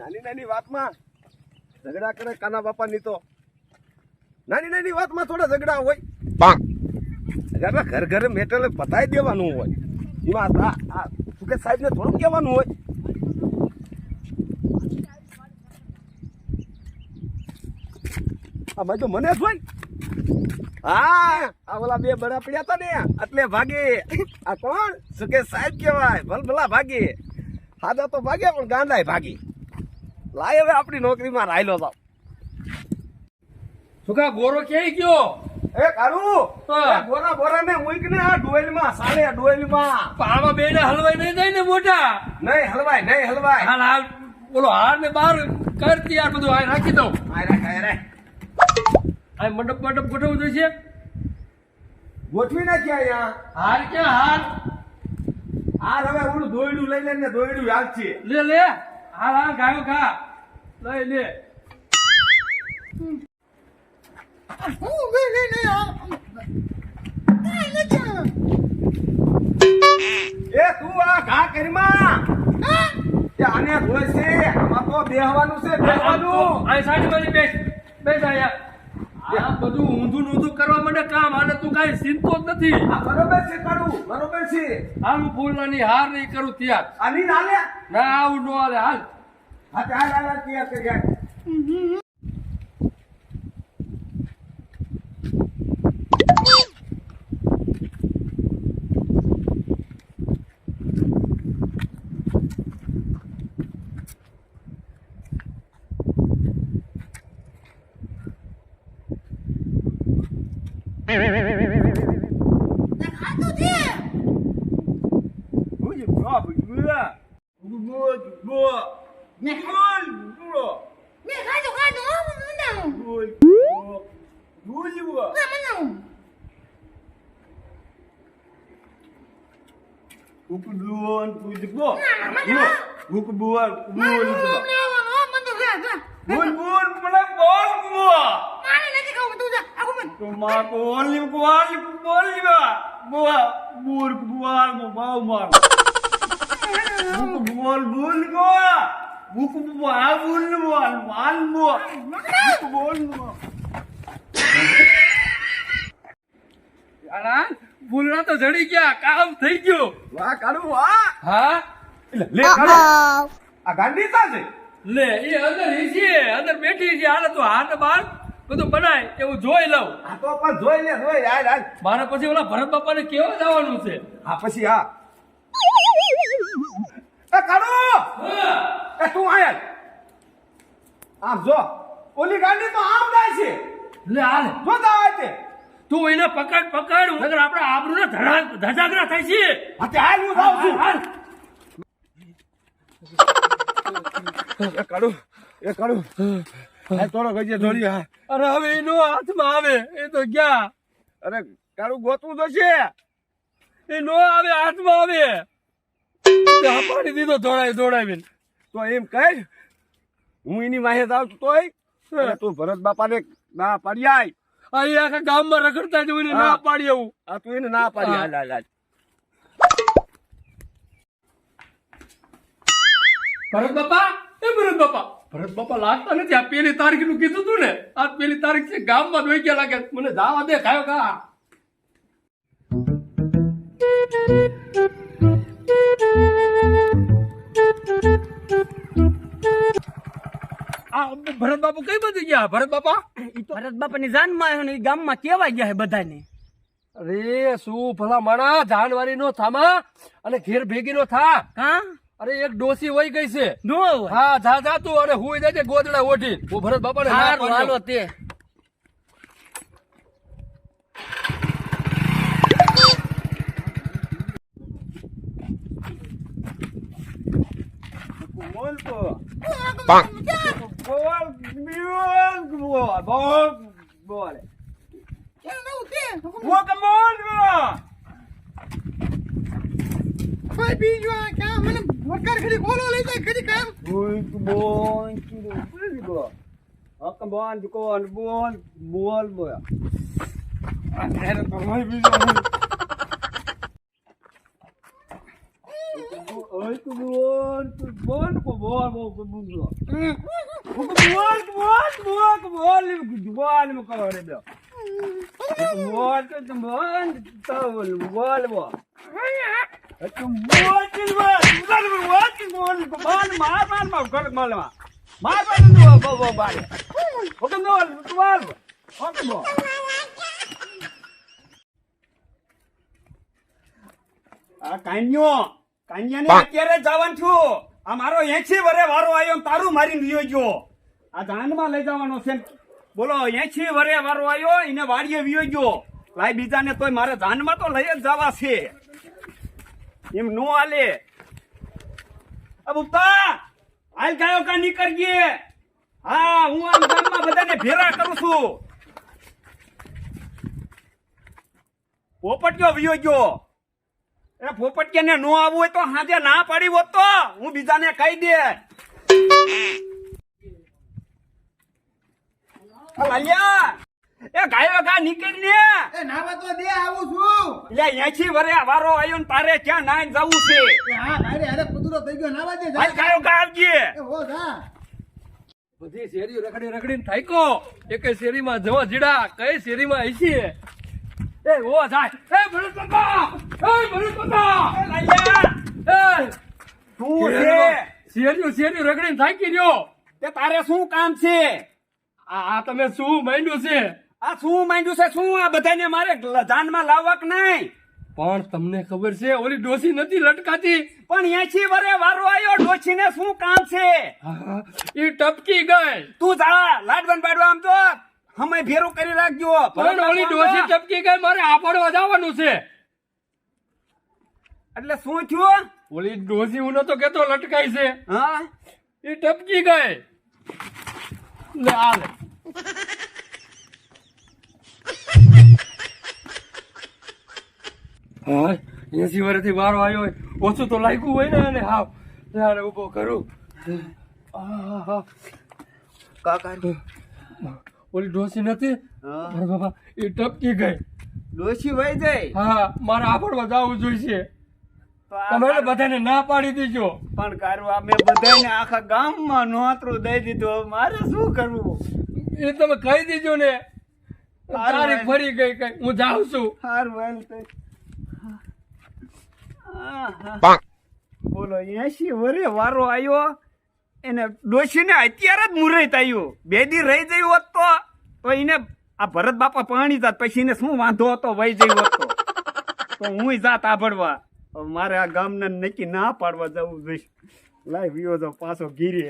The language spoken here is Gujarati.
નાની નાની વાતમાં ઝઘડા કરે કાના બાપા ની તો. નાની નાની વાતમાં થોડા ઝઘડા હોય. ઝઘડા ઘર ઘરે મેટલ પતાવી દેવાનું હોય. એમાં આ આ સુકેશ સાહેબ ને થોડું કહેવાનું હોય. આ ભાઈ તો મને જ હોય હા આ ઓલા બે બડા પડ્યા હતા ને એટલે ભાગે. આ કોણ? સુકેશ સાહેબ કહેવાય. ભલ ભલા ભાગે. હાદા તો ભાગે પણ ગાંડાય ભાગી. લાય હવે આપણી નોકરીમાં રાયલો તો સુખા ગોરો ક્યાંય ગયો? એ કાળુ ગોરા ગોરા બોરા ને મૂક ને આ ડોયલમાં સાલે ડોયલમાં પાવા બે ને હલવાઈ નહીં જાય ને મોટા નહીં હલવાય નહીં હલવાય. હાલ હાલ બોલો હાર ને બાર કરતી યાર બધું આ રાખી દઉં. આ રાખ આ રાખ. આ મંડપ મંડપ ગોઠવવું જોઈશે? ગોઠવી નાખ્યા અહીંયા હાર ક્યાં હાર હાર હવે ઓલું દોયડું લઈ લે ને દોયડું હાલશે. લે લે. હાલ હાલ ગાયો ખા. લઈ લે. એ તું આ ઘા કરીમાં. આને ધોય છે આમાં તો બેહવાનું છે બેહવાનું. આ સાડી માં બેસ. બેસ આયા આ બધું ઊંધું ઊંધું કરવા માટે કામ અને તું કાંઈ ચિંતો જ નથી. બરોબર છે કરું બરોબર છે. હું ફૂલની હાર નહીં કરું ત્યાં આની નાલે ના આવું નો હાલ. હા તે હાલ જાય Upuduan, pujukbo. Iya, upuduan, upuduan. Bun, bun, mana bol gua? Mana nanti kau betul dah, aku men. Cuma bol lim kuar, lim bol lim gua, bur kuar mau mau mar. Buku bol bol gua, buku buah bol bol mal gua, buku bol. Alan. ફૂલના તો જડી ગયા કામ થઈ ગયું. વાહ કાળુ વાહ. હા? લે કાળુ. આ ગાંડી તા છે? લે એ અંદર ઈજી છે અંદર બેઠી છે. હાલે તો હાથ બાર બધું બનાય એવું જોઈ લઉં. આ તો પણ જોઈ લે જોઈ હાલ હાલ. મારે પછી ઓલા ભરત બાપાને કેવા જવાનું છે? હા પછી હા. એ કાળુ! એ તું આયલ આમ જો ઓલી ગાંડી તો આમ જાય છે. લે હાલ. જો જાય છે તું એને પકડ પકડ. નગર આપણે આબરૂ ને ધજાગરા થાય છે. હા તે હાલ હું જાઉં છું હાલ. એ કાઢું એ હા થોડો ગજે જોડી હા. અરે હવે એનો હાથમાં આવે એ તો ગયા. અરે કાળુ ગોતું તો છે. એ નો આવે હાથમાં આવે. પાડી દીધો દોડાવી દોડાવીને તો એમ કર. હું એની માહે જાઉં છું તોય. તું ભરત બાપાને ના પાડી આય. અહીં આખા ગામમાં રખડતા જ ના પાડી આવું. આ તું એને ના પાડી. હાલ હાલ હાલ. ભરત બાપા? એ ભરત બાપા. ભરત બાપા લાગતા નથી. આ પેલી તારીખનું કીધું તું ને? આ પેલી તારીખ છે ગામમાં દોઈ ગયા લાગે. મને જાવા દે ખાયો ખા આ ભરત બાપુ કઈ બધું ગયા? ભરત બાપા? ભરત બાપાની જાનમાં આવ્યો ને ગામમાં કેવાય ગયા છે બધાને? અરે શું ભલા માણા? જાનવારી નો થામા અને ઘેર ભેગી નો થા. હા? અરે એક ડોસી વહી ગઈ છે. નો હા જા જા તું અને હુઈ જાય ગોદડા ઓઢી. હું ભરત બાપા ને હારું હાલો તે. બોલ તો. Bora. Quero não o quê? Boca mole, Vai, bicho, cá, mano. Cara, que gol, olha aí, que cara. Muito bom, tudo. Muito bom. Boca mole, gol, bom, bom, bom. Era pra mais bicho. Muito bom, tudo bom, muito bom, bom. બોલ તો તું બોલ તો બોલ બોલ બોલ તું બોલ તું બોલ બોલ બોલ તું બોલ બોલ માર માર માર કર માર માર માર માર બો બોલ બારે ઓકે બોલ તું બોલ ઓકે બોલ આ કાન્યો કાન્યાને અત્યારે જવાનું છું. આ મારો એસી વરે વારો આવ્યો તારું મારી વિયો ગયો આ દાંડમાં લઈ જવાનો છે. બોલો એસી વરે વારો આવ્યો, એને વાડીએ વિયો ગયો. લાઈ બીજાને તોય મારે ધાનમાં તો લઈ જ જવા છે. એમ નો હાલે. બુપ્તા હાલ ગાયો કા નીકળીએ. હા, હું આમ ગામમાં બધાને ભેરા કરું છું. પોપટિયો વિયો ગયો. એ પોપટિયાને નો આવવું હોય તો હાજે ના પાડી હોત તો હું બીજાને કહી દે. આ લાલિયા એ ગાયો ગા નીકળી ને! એ નાવા તો દે આવું છું. એટલે અહીંયાથી વરે વારો આયો ને તારે ક્યાં નાઈને જવું છે? એ હા ભાઈ અરે કુતરો થઈ ગયો નાવા દે જા. ગાયો ગા આવજે. એ હો જા. બધી શેરી રખડી રખડીને થાયકો. એકે શેરીમાં જવા જીડા કઈ શેરીમાં હસી એ ઓ જાય એ ભરત કાકા એ ભરત કાકા એ લાલિયા! એ શું છે. શેરીઓ શેરીઓ રખડીને થાકી રહ્યો. તે તારે શું કામ છે? આ આ તમે શું માંડ્યું છે? આ શું માંડ્યું છે? શું આ બધાને મારે જાનમાં લાવવા કે નહીં? પણ તમને ખબર છે ઓલી ડોસી નથી લટકાતી? પણ અહીંયાથી વરે વારો આવ્યો ડોશીને શું કામ છે? એ ટપકી ગઈ. તું જા લાડવાન બાડવા આમ તો. હમે ભેરું કરી રાખજો. પણ ઓલી ડોસી ટપકી ગઈ મારે આપડવા વધાવવાનું છે. એટલે શું થયું? ઓલી ડોસી હું તો કેતો લટકાઈ છે. હા? એ ટપકી ગઈ. લે આ લે. હા એસી વર્ષથી વારો આવ્યો હોય ઓછું તો લાગ્યું હોય ને અને હાવ. ત્યારે ઊભો કરું. કાકા ઓલી ડોસી નથી? બાબા એ ટપકી ગઈ. ડોસી વહી ગઈ? હા મારે આપડવા જવું જોઈશે. તમે બધાને ના પાડી દેજો. પણ કારવા અમે બધાને આખા ગામમાં નોતરું દઈ દીધું. મારે શું કરવું? એ તમે કહી દેજો ને. તારીખ ફરી ગઈ કઈ. હું જાઉં છું. હારું વેલ. બોલો એસી વરે વારો આવ્યો એને ડોશીને અત્યારે જ મુરત આવ્યું બે દી રહી જયું હોત તો તો એને આ ભરત બાપા પાણી જાત. પછી એને શું વાંધો હતો? વહી જયું હોત તો. તો હું જાત આભળવા મારે આ ગામને નક્કી ના પાડવા જવું જોઈશ લાઈ વિયો તો પાછો ગીરે